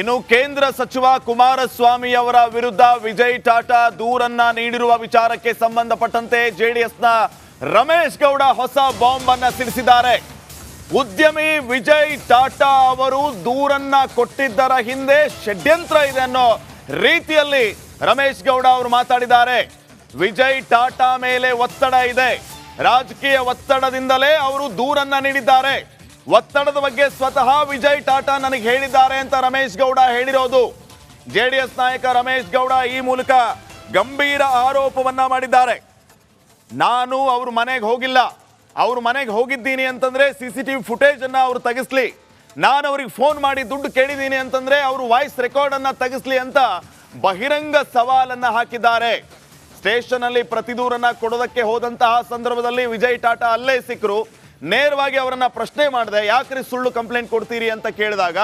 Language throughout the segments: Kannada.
ಇನ್ನು ಕೇಂದ್ರ ಸಚಿವ ಕುಮಾರಸ್ವಾಮಿ ಅವರ ವಿರುದ್ಧ ವಿಜಯ್ ಟಾಟಾ ದೂರನ್ನ ನೀಡಿರುವ ವಿಚಾರಕ್ಕೆ ಸಂಬಂಧಪಟ್ಟಂತೆ ಜೆಡಿಎಸ್ನ ರಮೇಶ್ ಗೌಡ ಹೊಸ ಬಾಂಬ್ ಅನ್ನ ಸಿಡಿಸಿದ್ದಾರೆ. ಉದ್ಯಮಿ ವಿಜಯ್ ಟಾಟಾ ಅವರು ದೂರನ್ನ ಕೊಟ್ಟಿದ್ದರ ಹಿಂದೆ ಷಡ್ಯಂತ್ರ ಇದೆ ಅನ್ನೋ ರೀತಿಯಲ್ಲಿ ರಮೇಶ್ ಗೌಡ ಅವರು ಮಾತಾಡಿದ್ದಾರೆ. ವಿಜಯ್ ಟಾಟಾ ಮೇಲೆ ಒತ್ತಡ ಇದೆ. ರಾಜಕೀಯ ಒತ್ತಡದಿಂದಲೇ ಅವರು ದೂರನ್ನ ನೀಡಿದ್ದಾರೆ. ಒತ್ತಡದ ಬಗ್ಗೆ ಸ್ವತಃ ವಿಜಯ್ ಟಾಟಾ ನನಗೆ ಹೇಳಿದ್ದಾರೆ ಅಂತ ರಮೇಶ್ ಗೌಡ ಹೇಳಿರೋದು. ಜೆಡಿಎಸ್ ನಾಯಕ ರಮೇಶ್ ಗೌಡ ಈ ಮೂಲಕ ಗಂಭೀರ ಆರೋಪವನ್ನ ಮಾಡಿದ್ದಾರೆ. ನಾನು ಅವ್ರ ಮನೆಗೆ ಹೋಗಿಲ್ಲ. ಅವ್ರ ಮನೆಗೆ ಹೋಗಿದ್ದೀನಿ ಅಂತಂದ್ರೆ C C T V footage ಅನ್ನ ಅವ್ರು ತೆಗಿಸ್ಲಿ. ನಾನು ಅವ್ರಿಗೆ ಫೋನ್ ಮಾಡಿ ದುಡ್ಡು ಕೇಳಿದ್ದೀನಿ ಅಂತಂದ್ರೆ ಅವರು ವಾಯ್ಸ್ ರೆಕಾರ್ಡ್ ಅನ್ನ ತೆಗಿಸ್ಲಿ ಅಂತ ಬಹಿರಂಗ ಸವಾಲನ್ನ ಹಾಕಿದ್ದಾರೆ. ಸ್ಟೇಷನ್ ಅಲ್ಲಿ ಪ್ರತಿದೂರನ್ನ ಕೊಡೋದಕ್ಕೆ ಹೋದಂತಹ ಸಂದರ್ಭದಲ್ಲಿ ವಿಜಯ್ ಟಾಟಾ ಅಲ್ಲೇ ಸಿಕ್ಕರು ನೇರವಾಗಿ ಅವರನ್ನ ಪ್ರಶ್ನೆ ಮಾಡಿದೆ, ಯಾಕ್ರಿ ಸುಳ್ಳು ಕಂಪ್ಲೇಂಟ್ ಕೊಡ್ತೀರಿ ಅಂತ ಕೇಳಿದಾಗ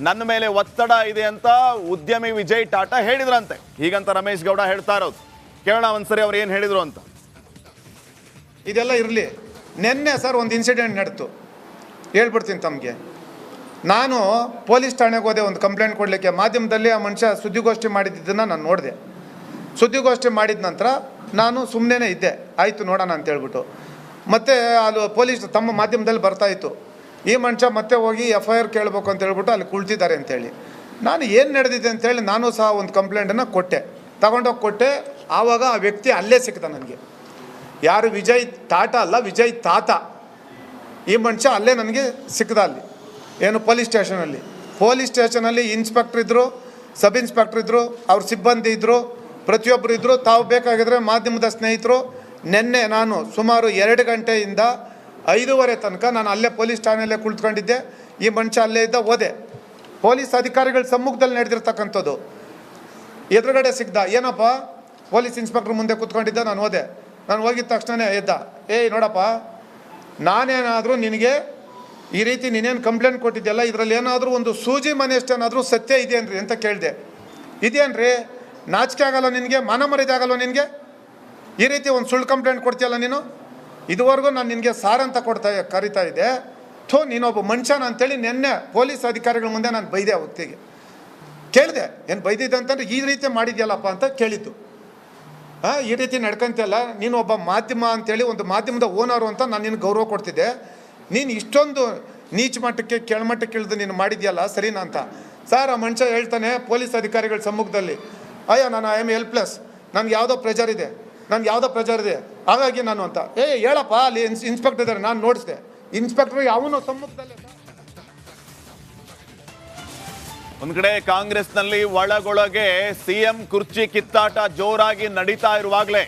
ನನ್ನ ಮೇಲೆ ಒತ್ತಡ ಇದೆ ಅಂತ ಉದ್ಯಮಿ ವಿಜಯ್ ಟಾಟಾ ಹೇಳಿದ್ರಂತೆ. ಹೀಗಂತ ರಮೇಶ್ ಗೌಡ ಹೇಳ್ತಾ ಇರೋದು. ಕೇಳೋಣ ಒಂದ್ಸರಿ ಅವ್ರು ಏನು ಹೇಳಿದ್ರು ಅಂತ. ಇದೆಲ್ಲ ಇರಲಿ. ನಿನ್ನೆ ಸರ್ ಒಂದು ಇನ್ಸಿಡೆಂಟ್ ನಡೆತು. ಹೇಳ್ಬಿಡ್ತೀನಿ ತಮಗೆ. ನಾನು ಪೊಲೀಸ್ ಠಾಣೆಗೆ ಹೋದೆ, ಒಂದು ಕಂಪ್ಲೇಂಟ್ ಕೊಡಲಿಕ್ಕೆ. ಮಾಧ್ಯಮದಲ್ಲಿ ಆ ಮನುಷ್ಯ ಸುದ್ದಿಗೋಷ್ಠಿ ಮಾಡಿದ್ದನ್ನು ನಾನು ನೋಡಿದೆ. ಸುದ್ದಿಗೋಷ್ಠಿ ಮಾಡಿದ ನಂತರ ನಾನು ಸುಮ್ಮನೆ ಇದ್ದೆ. ಆಯಿತು ನೋಡೋಣ ಅಂತ ಹೇಳ್ಬಿಟ್ಟು. ಮತ್ತೆ ಅಲ್ಲಿ ಪೊಲೀಸ್ ತಮ್ಮ ಮಾಧ್ಯಮದಲ್ಲಿ ಬರ್ತಾ ಇತ್ತು. ಈ ಮನುಷ್ಯ ಮತ್ತೆ ಹೋಗಿ ಎಫ್ ಐ ಆರ್ ಕೇಳಬೇಕು ಅಂತ ಹೇಳ್ಬಿಟ್ಟು ಅಲ್ಲಿ ಕುಳ್ತಿದ್ದಾರೆ ಅಂತೇಳಿ. ನಾನು ಏನು ನಡೆದಿದೆ ಅಂತೇಳಿ ನಾನು ಸಹ ಒಂದು ಕಂಪ್ಲೇಂಟನ್ನು ಕೊಟ್ಟೆ. ತಗೊಂಡೋಗಿ ಕೊಟ್ಟೆ. ಆವಾಗ ಆ ವ್ಯಕ್ತಿ ಅಲ್ಲೇ ಸಿಕ್ತ ನನಗೆ. ಯಾರು ವಿಜಯ್ ತಾಟ ಅಲ್ಲ, ವಿಜಯ್ ತಾತ. ಈ ಮನುಷ್ಯ ಅಲ್ಲೇ ನನಗೆ ಸಿಕ್ಕದ ಅಲ್ಲಿ. ಏನು ಪೊಲೀಸ್ ಸ್ಟೇಷನಲ್ಲಿ ಪೊಲೀಸ್ ಸ್ಟೇಷನಲ್ಲಿ ಇನ್ಸ್ಪೆಕ್ಟ್ರ್ ಇದ್ದರು ಸಬ್ ಇನ್ಸ್ಪೆಕ್ಟ್ರ್ ಇದ್ದರು ಅವ್ರ ಸಿಬ್ಬಂದಿ ಇದ್ದರು ಪ್ರತಿಯೊಬ್ಬರು ಇದ್ದರು ತಾವು ಬೇಕಾಗಿದ್ರೆ ಮಾಧ್ಯಮದ ಸ್ನೇಹಿತರು ನಿನ್ನೆ ನಾನು ಸುಮಾರು ಎರಡು ಗಂಟೆಯಿಂದ ಐದೂವರೆ ತನಕ ನಾನು ಅಲ್ಲೇ ಪೊಲೀಸ್ ಠಾಣೆಯಲ್ಲೇ ಕುಳಿತುಕೊಂಡಿದ್ದೆ. ಈ ಮನುಷ್ಯ ಅಲ್ಲೇ ಇದ್ದ ಓದೆ. ಪೊಲೀಸ್ ಅಧಿಕಾರಿಗಳ ಸಮ್ಮುಖದಲ್ಲಿ ನಡೆದಿರ್ತಕ್ಕಂಥದ್ದು. ಎದುರುಗಡೆ ಸಿಗ್ದ, ಏನಪ್ಪ? ಪೊಲೀಸ್ ಇನ್ಸ್ಪೆಕ್ಟರ್ ಮುಂದೆ ಕೂತ್ಕೊಂಡಿದ್ದ, ನಾನು ಓದೆ. ನಾನು ಹೋಗಿದ ತಕ್ಷಣವೇ ಎದ್ದ. ಏಯ್, ನೋಡಪ್ಪ. ನಾನೇನಾದರೂ ನಿನಗೆ ಈ ರೀತಿ ನೀನೇನು ಕಂಪ್ಲೇಂಟ್ ಕೊಟ್ಟಿದ್ದೆಲ್ಲ ಇದರಲ್ಲಿ ಏನಾದರೂ ಒಂದು ಸೂಜಿ ಮನೆಯಷ್ಟೇನಾದರೂ ಸತ್ಯ ಇದೆಯೇನ್ರಿ ಅಂತ ಕೇಳಿದೆ. ಇದೇನ್ರಿ ನಾಚಿಕೆ ಆಗಲ್ಲ ನಿನಗೆ? ಮಾನ ಮರ್ಯಾದೆ ನಿನಗೆ? ಈ ರೀತಿ ಒಂದು ಸುಳ್ಳು ಕಂಪ್ಲೇಂಟ್ ಕೊಡ್ತೀಯಲ್ಲ ನೀನು? ಇದುವರೆಗೂ ನಾನು ನಿನಗೆ ಸಾರ್ ಅಂತ ಕೊಡ್ತಾ ಕರಿತಾ ಇದ್ದೆ. ಥೋ, ನೀನೊಬ್ಬ ಮನುಷ್ಯನ ಅಂತೇಳಿ ನಿನ್ನೆ ಪೊಲೀಸ್ ಅಧಿಕಾರಿಗಳ ಮುಂದೆ ನಾನು ಬೈದೆ ಹೋಗ್ತಿಗೆ ಕೇಳಿದೆ, ಏನು ಬೈದಿದ್ದೆ ಅಂತಂದ್ರೆ ಈ ರೀತಿ ಮಾಡಿದ್ಯಲ್ಲಪ್ಪ ಅಂತ ಕೇಳಿದ್ದು. ಹಾಂ ಈ ರೀತಿ ನಡ್ಕಂತಲ್ಲ ನೀನು ಒಬ್ಬ ಮಾಧ್ಯಮ ಅಂತೇಳಿ ಒಂದು ಮಾಧ್ಯಮದ ಓನರು ಅಂತ ನಾನು ನಿನಗೆ ಗೌರವ ಕೊಡ್ತಿದ್ದೆ. ನೀನು ಇಷ್ಟೊಂದು ನೀಚ ಮಟ್ಟಕ್ಕೆ ಕೆಳಮಟ್ಟಕ್ಕೆ ಇಳಿದು ನೀನು ಮಾಡಿದ್ಯಲ್ಲ, ಸರಿನಾ ಅಂತ. ಸರ್, ಆ ಮನುಷ್ಯ ಹೇಳ್ತಾನೆ ಪೊಲೀಸ್ ಅಧಿಕಾರಿಗಳ ಸಮ್ಮುಖದಲ್ಲಿ, ಅಯ್ಯೋ, ನಾನು ಐ ಆಮ್ ಹೆಲ್ಪ್ಲೆಸ್ ನನಗೆ ಯಾವುದೋ ಪ್ರೆಜರ್ ಇದೆ. ನನಗೆ ಯಾವುದೋ ಪ್ರಚಾರ ಇದೆ. ಹಾಗಾಗಿ ನಾನು ಅಂತ. ಏ, ಹೇಳಪ್ಪ, ಅಲ್ಲಿ ಇನ್ಸ್ ಇನ್ಸ್ಪೆಕ್ಟರ್ ಇದ್ದಾರೆ ನಾನು ನೋಡಿಸಿದೆ. ಇನ್ಸ್ಪೆಕ್ಟರ್ ಯಾವನೋ ಸಮ್ಮುಖದಲ್ಲೇ ಒಂದ್ ಕಡೆ ಕಾಂಗ್ರೆಸ್ನಲ್ಲಿ ಒಳಗೊಳಗೆ ಸಿಎಂ ಕುರ್ಚಿ ಕಿತ್ತಾಟ ಜೋರಾಗಿ ನಡೀತಾ ಇರುವಾಗಲೇ.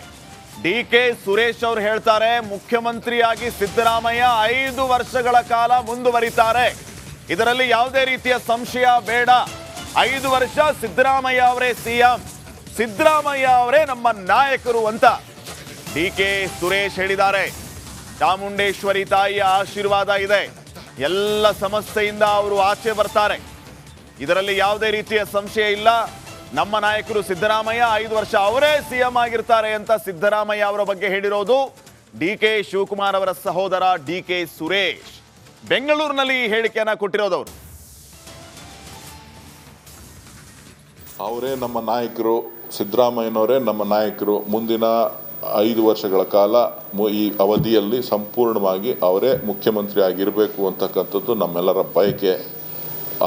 ಡಿ ಕೆ ಸುರೇಶ್ ಅವರು ಹೇಳ್ತಾರೆ, ಮುಖ್ಯಮಂತ್ರಿಯಾಗಿ ಸಿದ್ದರಾಮಯ್ಯ ಐದು ವರ್ಷಗಳ ಕಾಲ ಮುಂದುವರಿತಾರೆ. ಇದರಲ್ಲಿ ಯಾವುದೇ ರೀತಿಯ ಸಂಶಯ ಬೇಡ. ಐದು ವರ್ಷ ಸಿದ್ದರಾಮಯ್ಯ ಅವರೇ ಸಿಎಂ ಸಿದ್ದರಾಮಯ್ಯ ಅವರೇ ನಮ್ಮ ನಾಯಕರು ಅಂತ ಡಿ ಕೆ ಸುರೇಶ್ ಹೇಳಿದ್ದಾರೆ. ಚಾಮುಂಡೇಶ್ವರಿ ತಾಯಿಯ ಆಶೀರ್ವಾದ ಇದೆ. ಎಲ್ಲ ಸಮಸ್ಯೆಯಿಂದ ಅವರು ಆಚೆ ಬರ್ತಾರೆ. ಇದರಲ್ಲಿ ಯಾವುದೇ ರೀತಿಯ ಸಂಶಯ ಇಲ್ಲ. ನಮ್ಮ ನಾಯಕರು ಸಿದ್ದರಾಮಯ್ಯ ಐದು ವರ್ಷ ಅವರೇ ಸಿಎಂ ಆಗಿರ್ತಾರೆ ಅಂತ ಸಿದ್ದರಾಮಯ್ಯ ಅವರ ಬಗ್ಗೆ ಹೇಳಿರೋದು ಡಿ ಕೆ ಶಿವಕುಮಾರ್ ಅವರ ಸಹೋದರ ಡಿ ಕೆ ಸುರೇಶ್. ಬೆಂಗಳೂರಿನಲ್ಲಿ ಈ ಹೇಳಿಕೆಯನ್ನ ಅವರು ಅವರೇ ನಮ್ಮ ನಾಯಕರು. ಸಿದ್ದರಾಮಯ್ಯನವರೇ ನಮ್ಮ ನಾಯಕರು. ಮುಂದಿನ ಐದು ವರ್ಷಗಳ ಕಾಲ ಈ ಅವಧಿಯಲ್ಲಿ ಸಂಪೂರ್ಣವಾಗಿ ಅವರೇ ಮುಖ್ಯಮಂತ್ರಿ ಆಗಿರಬೇಕು ಅಂತಕ್ಕಂಥದ್ದು ನಮ್ಮೆಲ್ಲರ ಬಯಕೆ.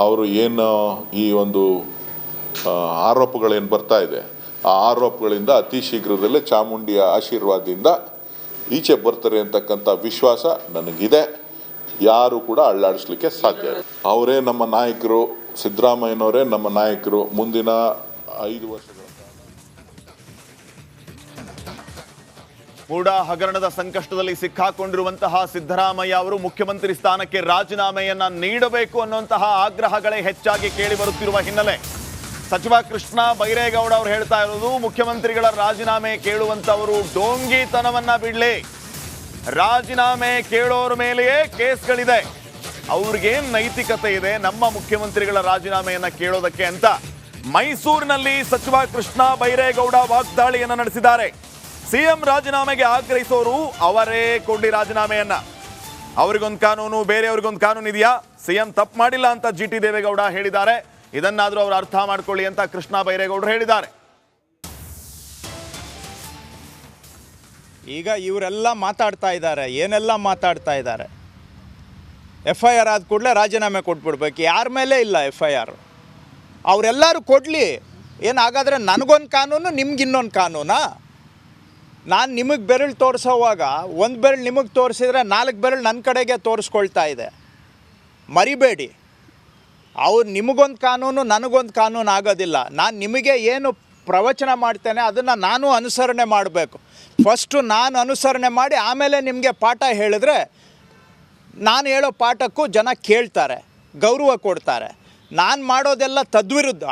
ಅವರು ಏನು, ಈ ಒಂದು ಆರೋಪಗಳೇನು ಬರ್ತಾ ಇದೆ, ಆ ಆರೋಪಗಳಿಂದ ಅತಿ ಶೀಘ್ರದಲ್ಲೇ ಚಾಮುಂಡಿಯ ಆಶೀರ್ವಾದದಿಂದ ಈಚೆ ಬರ್ತಾರೆ ಅಂತಕ್ಕಂಥ ವಿಶ್ವಾಸ ನನಗಿದೆ. ಯಾರು ಕೂಡ ಅಳ್ಳಾಡಿಸ್ಲಿಕ್ಕೆ ಸಾಧ್ಯ ಇಲ್ಲ. ಅವರೇ ನಮ್ಮ ನಾಯಕರು, ಸಿದ್ದರಾಮಯ್ಯನವರೇ ನಮ್ಮ ನಾಯಕರು. ಮುಂದಿನ ಐದು ವರ್ಷಗಳ ಮೂಡ ಹಗರಣದ ಸಂಕಷ್ಟದಲ್ಲಿ ಸಿಕ್ಕಾಕೊಂಡಿರುವಂತಹ ಸಿದ್ದರಾಮಯ್ಯ ಅವರು ಮುಖ್ಯಮಂತ್ರಿ ಸ್ಥಾನಕ್ಕೆ ರಾಜೀನಾಮೆಯನ್ನ ನೀಡಬೇಕು ಅನ್ನುವಂತಹ ಆಗ್ರಹಗಳೇ ಹೆಚ್ಚಾಗಿ ಕೇಳಿ ಬರುತ್ತಿರುವ ಹಿನ್ನೆಲೆ. ಸಚಿವ ಕೃಷ್ಣ ಬೈರೇಗೌಡ ಅವರು ಹೇಳ್ತಾ ಇರೋದು, ಮುಖ್ಯಮಂತ್ರಿಗಳ ರಾಜೀನಾಮೆ ಕೇಳುವಂತವರು ಡೋಂಗಿತನವನ್ನ ಬಿಡ್ಲಿ. ರಾಜೀನಾಮೆ ಕೇಳೋರ ಮೇಲೆಯೇ ಕೇಸ್ಗಳಿದೆ. ಅವ್ರಿಗೇನ್ ನೈತಿಕತೆ ಇದೆ, ನಮ್ಮ ಮುಖ್ಯಮಂತ್ರಿಗಳ ರಾಜೀನಾಮೆಯನ್ನ ಕೇಳೋದಕ್ಕೆ ಅಂತ. ಮೈಸೂರಿನಲ್ಲಿ ಸಚಿವ ಕೃಷ್ಣ ಬೈರೇಗೌಡ ವಾಗ್ದಾಳಿಯನ್ನು ನಡೆಸಿದ್ದಾರೆ. ಸಿಎಂ ರಾಜೀನಾಮೆಗೆ ಆಗ್ರಹಿಸೋರು ಅವರೇ ಕೊಡಿ ರಾಜೀನಾಮೆಯನ್ನ. ಅವರಿಗೊಂದು ಕಾನೂನು, ಬೇರೆಯವ್ರಿಗೊಂದು ಕಾನೂನು ಇದೆಯಾ? ಸಿಎಂ ತಪ್ಪು ಮಾಡಿಲ್ಲ ಅಂತ ಜಿ ಟಿ ದೇವೇಗೌಡ ಹೇಳಿದ್ದಾರೆ. ಇದನ್ನಾದರೂ ಅವರು ಅರ್ಥ ಮಾಡ್ಕೊಳ್ಳಿ ಅಂತ ಕೃಷ್ಣ ಬೈರೇಗೌಡರು ಹೇಳಿದ್ದಾರೆ. ಈಗ ಇವರೆಲ್ಲ ಮಾತಾಡ್ತಾ ಇದ್ದಾರೆ. ಏನೆಲ್ಲ ಮಾತಾಡ್ತಾ ಇದ್ದಾರೆ? ಎಫ್ ಐ ಆರ್ ಆದ ಕೂಡಲೇ ರಾಜೀನಾಮೆ ಕೊಟ್ಬಿಡ್ಬೇಕು. ಯಾರ ಮೇಲೆ ಇಲ್ಲ ಎಫ್ ಐ ಆರ್? ಅವರೆಲ್ಲರೂ ಕೊಡಲಿ. ಏನಾಗಾದರೆ ನನಗೊಂದು ಕಾನೂನು ನಿಮ್ಗೆ ಇನ್ನೊಂದು ಕಾನೂನಾ? ನಾನು ನಿಮಗೆ ಬೆರಳು ತೋರಿಸೋವಾಗ, ಒಂದು ಬೆರಳು ನಿಮಗೆ ತೋರಿಸಿದ್ರೆ ನಾಲ್ಕು ಬೆರಳು ನನ್ನ ಕಡೆಗೆ ತೋರಿಸ್ಕೊಳ್ತಾ ಇದೆ. ಮರಿಬೇಡಿ. ಅವ್ರು ನಿಮಗೊಂದು ಕಾನೂನು, ನನಗೊಂದು ಕಾನೂನು ಆಗೋದಿಲ್ಲ. ನಾನು ನಿಮಗೆ ಏನು ಪ್ರವಚನ ಮಾಡ್ತೇನೆ, ಅದನ್ನು ನಾನು ಅನುಸರಣೆ ಮಾಡಬೇಕು. ಫಸ್ಟು ನಾನು ಅನುಸರಣೆ ಮಾಡಿ, ಆಮೇಲೆ ನಿಮಗೆ ಪಾಠ ಹೇಳಿದ್ರೆ, ನಾನು ಹೇಳೋ ಪಾಠಕ್ಕೂ ಜನ ಕೇಳ್ತಾರೆ, ಗೌರವ ಕೊಡ್ತಾರೆ. ನಾನು ಮಾಡೋದೆಲ್ಲ ತದ್ವಿರುದ್ಧ.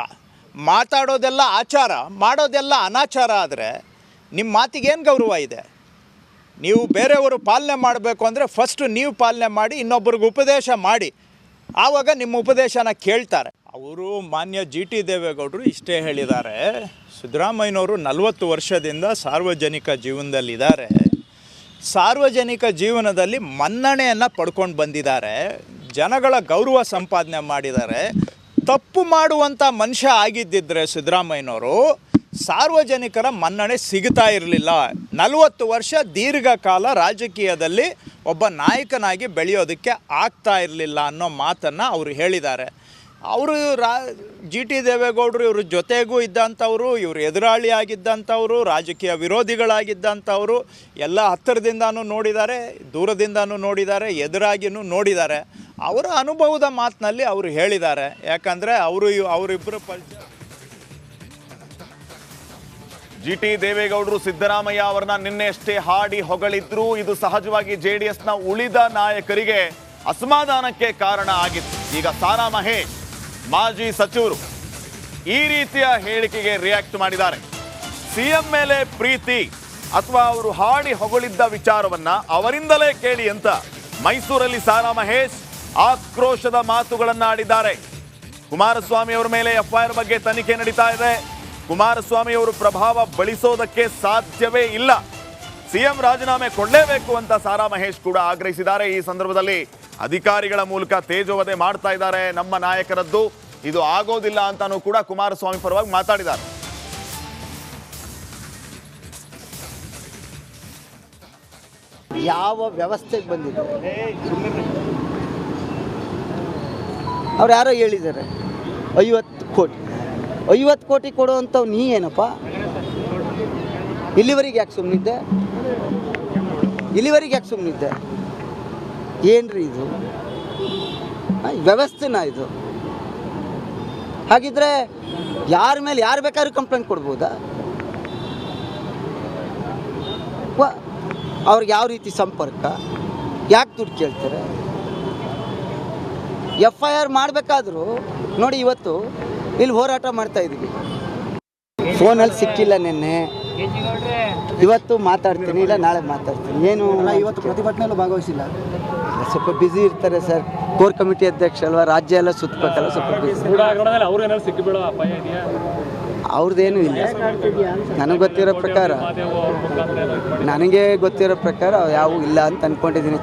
ಮಾತಾಡೋದೆಲ್ಲ ಆಚಾರ, ಮಾಡೋದೆಲ್ಲ ಅನಾಚಾರ ಆದರೆ ನಿಮ್ಮ ಮಾತಿಗೇನು ಗೌರವ ಇದೆ? ನೀವು ಬೇರೆಯವರು ಪಾಲನೆ ಮಾಡಬೇಕು ಅಂದರೆ ಫಸ್ಟು ನೀವು ಪಾಲನೆ ಮಾಡಿ, ಇನ್ನೊಬ್ಬರಿಗೆ ಉಪದೇಶ ಮಾಡಿ. ಆವಾಗ ನಿಮ್ಮ ಉಪದೇಶನ ಕೇಳ್ತಾರೆ. ಅವರು ಮಾನ್ಯ ಜಿ ಟಿ ದೇವೇಗೌಡರು ಇಷ್ಟೇ ಹೇಳಿದ್ದಾರೆ. ಸಿದ್ದರಾಮಯ್ಯನವರು ನಲವತ್ತು ವರ್ಷದಿಂದ ಸಾರ್ವಜನಿಕ ಜೀವನದಲ್ಲಿದ್ದಾರೆ. ಸಾರ್ವಜನಿಕ ಜೀವನದಲ್ಲಿ ಮನ್ನಣೆಯನ್ನು ಪಡ್ಕೊಂಡು ಬಂದಿದ್ದಾರೆ. ಜನಗಳ ಗೌರವ ಸಂಪಾದನೆ ಮಾಡಿದ್ದಾರೆ. ತಪ್ಪು ಮಾಡುವಂಥ ಮನುಷ್ಯ ಆಗಿದ್ದಿದ್ರೆ ಸಿದ್ದರಾಮಯ್ಯನವರು ಸಾರ್ವಜನಿಕರ ಮನ್ನಣೆ ಸಿಗ್ತಾ ಇರಲಿಲ್ಲ. ನಲವತ್ತು ವರ್ಷ ದೀರ್ಘಕಾಲ ರಾಜಕೀಯದಲ್ಲಿ ಒಬ್ಬ ನಾಯಕನಾಗಿ ಬೆಳೆಯೋದಕ್ಕೆ ಆಗ್ತಾ ಇರಲಿಲ್ಲ ಅನ್ನೋ ಮಾತನ್ನು ಅವರು ಹೇಳಿದ್ದಾರೆ. ಅವರು ರಾ ಜಿ ಟಿ ದೇವೇಗೌಡರು ಇವ್ರ ಜೊತೆಗೂ ಇದ್ದಂಥವ್ರು, ಇವರು ಎದುರಾಳಿ ಆಗಿದ್ದಂಥವ್ರು, ರಾಜಕೀಯ ವಿರೋಧಿಗಳಾಗಿದ್ದಂಥವ್ರು ಎಲ್ಲ ಹತ್ತಿರದಿಂದನೂ ನೋಡಿದ್ದಾರೆ, ದೂರದಿಂದನೂ ನೋಡಿದ್ದಾರೆ, ಎದುರಾಗಿನೂ ನೋಡಿದ್ದಾರೆ. ಅವರ ಅನುಭವದ ಮಾತಿನಲ್ಲಿ ಅವರು ಹೇಳಿದ್ದಾರೆ. ಯಾಕಂದರೆ ಅವರು ಅವರಿಬ್ಬರು ಪರಿಚಯ ಜಿ ಟಿ ದೇವೇಗೌಡರು ಸಿದ್ದರಾಮಯ್ಯ ಅವರನ್ನ ನಿನ್ನೆಷ್ಟೇ ಹಾಡಿ ಹೊಗಳಿದ್ರು. ಇದು ಸಹಜವಾಗಿ ಜೆ ಡಿ ಎಸ್ನ ಉಳಿದ ನಾಯಕರಿಗೆ ಅಸಮಾಧಾನಕ್ಕೆ ಕಾರಣ ಆಗಿತ್ತು. ಈಗ ಸಾರಾ ಮಹೇಶ್ ಮಾಜಿ ಸಚಿವರು ಈ ರೀತಿಯ ಹೇಳಿಕೆಗೆ ರಿಯಾಕ್ಟ್ ಮಾಡಿದ್ದಾರೆ. ಸಿಎಂ ಮೇಲೆ ಪ್ರೀತಿ ಅಥವಾ ಅವರು ಹಾಡಿ ಹೊಗಳಿದ್ದ ವಿಚಾರವನ್ನ ಅವರಿಂದಲೇ ಕೇಳಿ ಅಂತ ಮೈಸೂರಲ್ಲಿ ಸಾರಾ ಮಹೇಶ್ ಆಕ್ರೋಶದ ಮಾತುಗಳನ್ನ ಆಡಿದ್ದಾರೆ ಕುಮಾರಸ್ವಾಮಿ ಅವರ ಮೇಲೆ ಎಫ್ಐಆರ್ ಬಗ್ಗೆ ತನಿಖೆ ನಡೀತಾ ಇದೆ. ಕುಮಾರಸ್ವಾಮಿ ಅವರು ಪ್ರಭಾವ ಬಳಸೋದಕ್ಕೆ ಸಾಧ್ಯವೇ ಇಲ್ಲ. ಸಿಎಂ ರಾಜೀನಾಮೆ ಕೊಡಲೇಬೇಕು ಅಂತ ಸಾರಾ ಮಹೇಶ್ ಕೂಡ ಆಗ್ರಹಿಸಿದ್ದಾರೆ. ಈ ಸಂದರ್ಭದಲ್ಲಿ ಅಧಿಕಾರಿಗಳ ಮೂಲಕ ತೇಜೋವಧೆ ಮಾಡ್ತಾ ಇದ್ದಾರೆ ನಮ್ಮ ನಾಯಕರದ್ದು. ಇದು ಆಗೋದಿಲ್ಲ ಅಂತಾನೂ ಕೂಡ ಕುಮಾರಸ್ವಾಮಿ ಪರವಾಗಿ ಮಾತಾಡಿದ್ದಾರೆ. ಯಾವ ವ್ಯವಸ್ಥೆಗೆ ಬಂದಿದೆ? ಅವ್ರು ಯಾರೋ ಹೇಳಿದ್ದಾರೆ. ಐವತ್ತು ಕೋಟಿ. ಐವತ್ತು ಕೋಟಿ ಕೊಡುವಂಥವು ನೀ ಏನಪ್ಪ? ಇಲ್ಲಿವರೆಗೆ ಯಾಕೆ ಸುಮ್ಮನಿದ್ದೆ ಇಲ್ಲಿವರೆಗೆ ಯಾಕೆ ಸುಮ್ಮನಿದ್ದೆ ಏನ್ರಿ ಇದು? ವ್ಯವಸ್ಥೆನ ಇದು. ಹಾಗಿದ್ರೆ ಯಾರ ಮೇಲೆ ಯಾರು ಬೇಕಾದ್ರೂ ಕಂಪ್ಲೇಂಟ್ ಕೊಡ್ಬೋದಾ? ಅವ್ರಿಗೆ ಯಾವ ರೀತಿ ಸಂಪರ್ಕ? ಯಾಕೆ ದುಡ್ಡು ಕೇಳ್ತಾರೆ? ಎಫ್ ಐ ಆರ್ ಮಾಡಬೇಕಾದ್ರೂ, ನೋಡಿ ಇವತ್ತು ಇಲ್ಲಿ ಹೋರಾಟ ಮಾಡ್ತಾ ಇದ್ದೀವಿ. ಫೋನಲ್ಲಿ ಸಿಕ್ಕಿಲ್ಲ ನಿನ್ನೆ. ಇವತ್ತು ಮಾತಾಡ್ತೀನಿ ಇಲ್ಲ ನಾಳೆ ಮಾತಾಡ್ತೀನಿ. ಏನು ಇವತ್ತು ಪ್ರತಿಭಟನೆಯಲ್ಲೂ ಭಾಗವಹಿಸಿಲ್ಲ. ಸ್ವಲ್ಪ ಬ್ಯುಸಿ ಇರ್ತಾರೆ ಸರ್. ಕೋರ್ ಕಮಿಟಿ ಅಧ್ಯಕ್ಷ ಅಲ್ವಾ ರಾಜ್ಯ ಎಲ್ಲ ಸುತ್ತಬೇಕಲ್ಲ ಸ್ವಲ್ಪ ಅವ್ರದ್ದೇನು ಇಲ್ಲ. ನನಗೆ ಗೊತ್ತಿರೋ ಪ್ರಕಾರ ನನಗೆ ಗೊತ್ತಿರೋ ಪ್ರಕಾರ ಯಾವ ಇಲ್ಲ ಅಂತ ಅನ್ಕೊಂಡಿದ್ದೀನಿ.